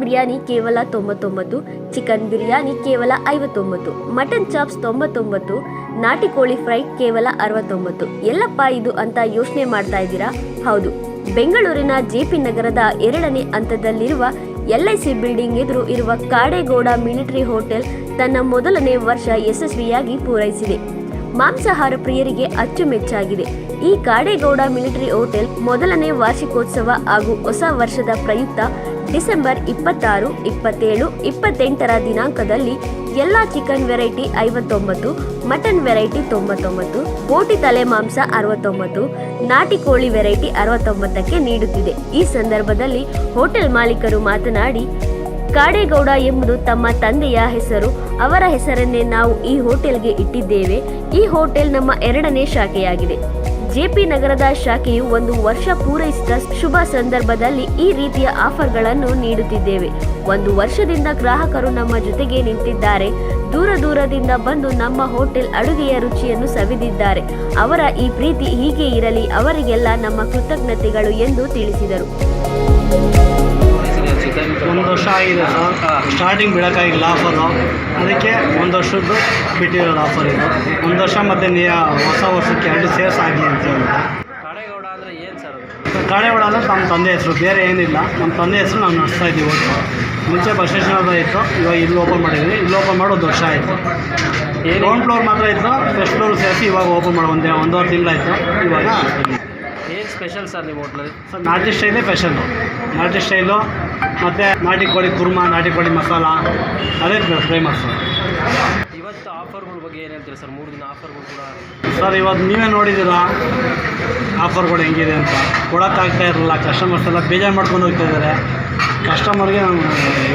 ಬಿರಿಯಾನಿ ಕೇವಲ ತೊಂಬತ್ತೊಂಬತ್ತು, ಚಿಕನ್ ಬಿರಿಯಾನಿ ಕೇವಲ ಐವತ್ತೊಂಬತ್ತು, ಮಟನ್ ಚಾಪ್ಸ್ ತೊಂಬತ್ತೊಂಬತ್ತು, ನಾಟಿ ಕೋಳಿ ಫ್ರೈ ಕೇವಲ ಅರವತ್ತೊಂಬತ್ತು. ಎಲ್ಲಪ್ಪ ಇದು ಅಂತ ಯೋಚನೆ ಮಾಡ್ತಾ ಇದ್ದೀರಾ? ಹೌದು, ಬೆಂಗಳೂರಿನ ಜೆ ಪಿ ನಗರದ ಎರಡನೇ ಹಂತದಲ್ಲಿರುವ ಎಲ್ ಐ ಸಿ ಬಿಲ್ಡಿಂಗ್ ಎದುರು ಇರುವ ಕಾಡೇಗೌಡ ಮಿಲಿಟರಿ ಹೋಟೆಲ್ ತನ್ನ ಮೊದಲನೇ ವರ್ಷ ಯಶಸ್ವಿಯಾಗಿ ಪೂರೈಸಿದೆ. ಮಾಂಸಾಹಾರ ಪ್ರಿಯರಿಗೆ ಅಚ್ಚುಮೆಚ್ಚಾಗಿದೆ. ಈ ಕಾಡೇಗೌಡ ಮಿಲಿಟರಿ ಹೋಟೆಲ್ ಮೊದಲನೇ ವಾರ್ಷಿಕೋತ್ಸವ ಹಾಗೂ ಹೊಸ ವರ್ಷದ ಪ್ರಯುಕ್ತ ಡಿಸೆಂಬರ್ ಇಪ್ಪತ್ತಾರು, ಇಪ್ಪತ್ತೇಳು, ಇಪ್ಪತ್ತೆಂಟರ ದಿನಾಂಕದಲ್ಲಿ ಎಲ್ಲ ಚಿಕನ್ ವೆರೈಟಿ ಐವತ್ತೊಂಬತ್ತು, ಮಟನ್ ವೆರೈಟಿ ತೊಂಬತ್ತೊಂಬತ್ತು ಕೋಟಿ ತಲೆ ಮಾಂಸ ಅರವತ್ತೊಂಬತ್ತು, ನಾಟಿ ಕೋಳಿ ವೆರೈಟಿ ಅರವತ್ತೊಂಬತ್ತಕ್ಕೆ ನೀಡುತ್ತಿದೆ. ಈ ಸಂದರ್ಭದಲ್ಲಿ ಹೋಟೆಲ್ ಮಾಲೀಕರು ಮಾತನಾಡಿ ಕಾಡೇಗೌಡ ಎಂಬುದು ತಮ್ಮ ತಂದೆಯ ಹೆಸರು. ಅವರ ಹೆಸರನ್ನೇ ನಾವು ಈ ಹೋಟೆಲ್ಗೆ ಇಟ್ಟಿದ್ದೇವೆ. ಈ ಹೋಟೆಲ್ ನಮ್ಮ ಎರಡನೇ ಶಾಖೆಯಾಗಿದೆ. ಜೆಪಿ ನಗರದ ಶಾಖೆಯು ಒಂದು ವರ್ಷ ಪೂರೈಸಿದ ಶುಭ ಸಂದರ್ಭದಲ್ಲಿ ಈ ರೀತಿಯ ಆಫರ್ಗಳನ್ನು ನೀಡುತ್ತಿದ್ದೇವೆ. ಒಂದು ವರ್ಷದಿಂದ ಗ್ರಾಹಕರು ನಮ್ಮ ಜೊತೆಗೆ ನಿಂತಿದ್ದಾರೆ. ದೂರ ದೂರದಿಂದ ಬಂದು ನಮ್ಮ ಹೋಟೆಲ್ ಅಡುಗೆಯ ರುಚಿಯನ್ನು ಸವಿದಿದ್ದಾರೆ. ಅವರ ಈ ಪ್ರೀತಿ ಹೀಗೆ ಇರಲಿ, ಅವರಿಗೆಲ್ಲ ನಮ್ಮ ಕೃತಜ್ಞತೆಗಳು ಎಂದು ತಿಳಿಸಿದರು. ವರ್ಷ ಆಗಿದೆ ಸರ್ ಸ್ಟಾರ್ಟಿಂಗ್ ಬಿಡೋಕ್ಕಾಗಿಲ್ಲ ಆಫರು ಅದಕ್ಕೆ ಒಂದು ವರ್ಷದ್ದು ಬಿಟ್ಟಿರೋದು ಆಫರ್ ಇದು. ಒಂದು ವರ್ಷ ಮತ್ತು ನೀ ಹೊಸ ವರ್ಷಕ್ಕೆ ಎರಡು ಸೇರ್ಸ್ ಆಗಲಿ ಅಂತ ಹೇಳಿದ್ರು ಕಾಡೇಗೌಡ ಅಂದರೆ ಏನು ಸರ್ ಅದು? ಕಾಡೇವಾಡ ಅಂದರೆ ನಮ್ಮ ತಂದೆ ಹೆಸರು ಬೇರೆ ಏನಿಲ್ಲ. ನಮ್ಮ ತಂದೆ ಹೆಸರು ನಾವು ನಡೆಸ್ತಾ ಇದ್ದೀವಿ ಒಟ್ಟು. ಮುಂಚೆ ಬಸ್ ಸ್ಟೇಷನ್ ಹತ್ರ ಇತ್ತು ಇವಾಗ ಇಲ್ಲಿ ಓಪನ್ ಮಾಡಿದ್ವಿ. ಇಲ್ಲಿ ಓಪನ್ ಮಾಡೋದು ಒಂದು ವರ್ಷ ಆಯಿತು. ಗ್ರೌಂಡ್ ಫ್ಲೋರ್ ಮಾತ್ರ ಇತ್ತು ಫಸ್ಟ್ ಫ್ಲೋರ್ ಸೇರಿಸಿ ಇವಾಗ ಓಪನ್ ಮಾಡೋ ಒಂದೇ ಒಂದೂವರೆ ತಿಂಗಳಾಯಿತು. ಇವಾಗ ಸ್ಪೆಷಲ್ ಸರ್ ನಿಮ್ಮ ಹೋಟ್ಲಲ್ಲಿ ಸರ್ ನಾಟಿ ಸ್ಟೈಲೇ ಸ್ಪೆಷಲ್ಲು ನಾಟಿ ಸ್ಟೈಲು ಮತ್ತು ನಾಟಿ ಕೋಳಿ ಕುರ್ಮಾ ನಾಟಿ ಕೋಳಿ ಮಸಾಲ ಅದೇ ಫೇಮಸ್ ಇವತ್ತು ಆಫರ್ಗಳ ಬಗ್ಗೆ ಏನು ಹೇಳ್ತೀರಾ ಸರ್ ಮೂರು ದಿನ ಆಫರ್ಗಳು ಕೂಡ ಸರ್ ಇವತ್ತು ನೀವೇ ನೋಡಿದ್ದೀರಾ? ಆಫರ್ಗಳು ಹೆಂಗಿದೆ ಅಂತ. ಕೊಡೋಕ್ಕಾಗ್ತಾ ಇರಲಿಲ್ಲ ಕಸ್ಟಮರ್ಸ್ ಎಲ್ಲ ಬೇಜಾರು ಮಾಡ್ಕೊಂಡು ಹೋಗ್ತಾ ಇದ್ದಾರೆ. ಕಸ್ಟಮರ್ಗೆ ನಾನು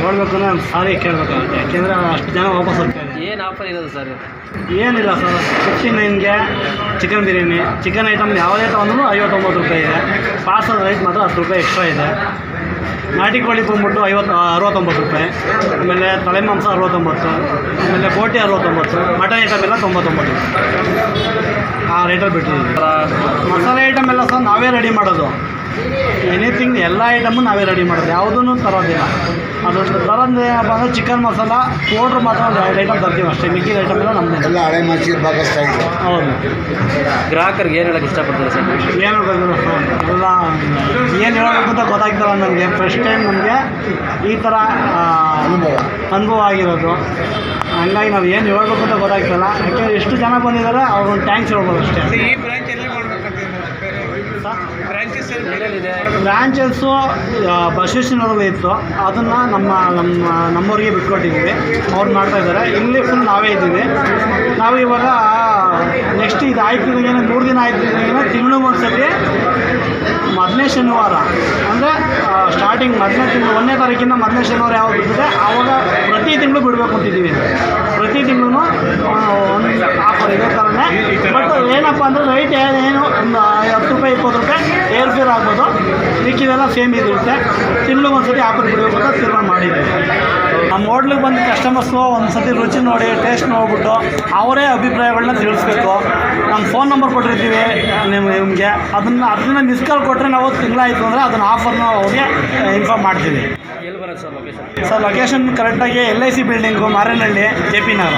ಹೇಳ್ಬೇಕು ಅಂದರೆ ನಾನು ಸಾರಿ ಕೇಳಬೇಕಾಗುತ್ತೆ. ಯಾಕೆಂದರೆ ಅಷ್ಟು ಜನ ವಾಪಸ್ ಹೋಗ್ತಾ ಇದ್ದಾರೆ ಏನು ಆಫರ್ ಇರೋದು ಸರ್ ಏನಿಲ್ಲ ಸರ್ ಫಿಫ್ಟಿ ನೈನ್ಗೆ ಚಿಕನ್ ಬಿರಿಯಾನಿ. ಚಿಕನ್ ಐಟಮ್ ಯಾವುದೇ ತೊಗೊಂಡ್ರು ಐವತ್ತೊಂಬತ್ತು ರೂಪಾಯಿ ಇದೆ. ಪಾರ್ಸಲ್ ರೈಟ್ ಮಾತ್ರ ಹತ್ತು ರೂಪಾಯಿ ಎಕ್ಸ್ಟ್ರಾ ಇದೆ. ನಾಟಿ ಕೋಳಿ ಬಂದ್ಬಿಟ್ಟು ಐವತ್ತು ಅರವತ್ತೊಂಬತ್ತು ರೂಪಾಯಿ. ಆಮೇಲೆ ತಲೆ ಮಾಂಸ ಅರವತ್ತೊಂಬತ್ತು, ಆಮೇಲೆ ಕೋಟಿ ಅರವತ್ತೊಂಬತ್ತು, ಮಟನ್ ಐಟಮ್ ಎಲ್ಲ ತೊಂಬತ್ತೊಂಬತ್ತು. ಆ ರೇಟಲ್ಲಿ ಬಿಟ್ಟಿದ್ದೀವಿ. ಮಸಾಲೆ ಐಟಮ್ ಎಲ್ಲ ಸರ್ ನಾವೇ ರೆಡಿ ಮಾಡೋದು. ಎನಿಥಿಂಗ್ ಎಲ್ಲ ಐಟಮು ನಾವೇ ರೆಡಿ ಮಾಡೋದು. ಯಾವುದೂ ತರೋದಿಲ್ಲ. ಅದೊಂದು ತರೋದು ಏನಪ್ಪ ಅಂದರೆ ಚಿಕನ್ ಮಸಾಲ ಪೌಡ್ರ್ ಮಾತ್ರ ಒಂದು ಎರಡು ಐಟಮ್ ತರ್ತೀವಿ ಅಷ್ಟೇ. ಮಿಕ್ಕಿದ ಐಟಮ್ ಎಲ್ಲ ನಮ್ಮ ಎಲ್ಲ ಹಳೆ ಸ್ಟೈಲ್ ಹೌದು. ಗ್ರಾಹಕರಿಗೆ ಏನು ಹೇಳಕ್ಕೆ ಇಷ್ಟಪಡ್ತಾರೆ ಸರ್? ಏನು ಎಲ್ಲ ಏನು ಹೇಳಬೇಕು ಅಂತ ಗೊತ್ತಾಗ್ತಲ್ಲ ನನಗೆ ಫಸ್ಟ್ ಟೈಮ್ ನಮಗೆ ಈ ಥರ ಅನುಭವ. ಅನುಭವ ಆಗಿರೋದು. ಹಂಗಾಗಿ ನಾವು ಏನು ಹೇಳ್ಬೇಕು ಅಂತ ಗೊತ್ತಾಗ್ತಲ್ಲ. ಯಾಕೆಂದರೆ ಎಷ್ಟು ಜನ ಬಂದಿದ್ದಾರೆ ಅವ್ರೊಂದು ಟ್ಯಾಂಕ್ಸ್ ಹೇಳ್ಬೋದು ಅಷ್ಟೇ. ಬ್ರಾಂಚಸ್ಸು ಬಸವೇಶ್ವರವ್ರಿಗೆ ಇತ್ತು. ಅದನ್ನು ನಮ್ಮ ನಮ್ಮ, ನಮ್ಮವ್ರಿಗೆ ಬಿಟ್ಕೊಟ್ಟಿದ್ದೀವಿ. ಅವ್ರು ಮಾಡ್ತಾ ಇದ್ದಾರೆ. ಇಲ್ಲಿ ಫುಲ್ ನಾವೇ ಇದ್ದೀವಿ. ನಾವು ಇವಾಗ ನೆಕ್ಸ್ಟ್ ಇದು ಆಯ್ತಿದ್ದಾಗೇನೆ ಮೂರು ದಿನ ಆಯ್ತಿದ್ದಾಗೇನೆ ತಿಂಗಳು ಒಂದ್ಸತಿ ಮೊದಲನೇ ಶನಿವಾರ. ಅಂದರೆ ಸ್ಟಾರ್ಟಿಂಗ್ ಮೊದಲನೇ ತಿಂಗಳು, ಒಂದನೇ ತಾರೀಕಿಂದ ಮೊದಲನೇ ಶನಿವಾರ ಯಾವಾಗ ಬಿಟ್ಟಿದೆ ಆವಾಗ ಪ್ರತಿ ತಿಂಗಳು ಬಿಡಬೇಕು ಅಂತಿದ್ದೀವಿ. ಪ್ರತಿ ತಿಂಗಳು ಒಂದು ಆಫರ್ ಇದೆ ಥರನೇ ಬಟ್ ಏನಪ್ಪ ಅಂದರೆ ರೈಟ್ ಏನು, ಒಂದು ರೂಪಾಯಿ ಇಪ್ಪತ್ತು ರೂಪಾಯಿ ಏರ್ ಫೇರ್ ಆಗ್ಬೋದು. ಮಿಕ್ಕಿದೆಲ್ಲ ಸೇಮ್ ಇದಿರುತ್ತೆ ತಿಂಗಳಿಗೆ ಒಂದು ಸತಿ ಆಫರ್ ಬಿಡಬೇಕು ಅಂತ ತೀರ್ಮಾನ ಮಾಡಿದ್ದೀವಿ ನಮ್ಮ ಹೋಟ್ಲಿಗೆ ಬಂದು ಕಸ್ಟಮರ್ಸು ಒಂದು ಸತಿ ರುಚಿ ನೋಡಿ ಟೇಸ್ಟ್ ನೋಡ್ಬಿಟ್ಟು ಅವರೇ ಅಭಿಪ್ರಾಯಗಳನ್ನ ತಿಳಿಸ್ಬೇಕು. ನಮ್ಮ ಫೋನ್ ನಂಬರ್ ಕೊಟ್ಟಿರ್ತೀವಿ ನಿಮ್ಮ ನಿಮಗೆ. ಅದನ್ನು ಅದನ್ನ ಮಿಸ್ ಕಾಲ್ ಕೊಟ್ಟರೆ ನಾವು ತಿಂಗಳಾಯಿತು ಅಂದರೆ ಅದನ್ನು ಆಫರ್ನ ಅವ್ರಿಗೆ ಇನ್ಫಾರ್ಮ್ ಮಾಡ್ತೀವಿ. ಸರ್ ಲೊಕೇಶನ್ ಕರೆಕ್ಟಾಗಿ L I C building Marenahalli J P Nagar.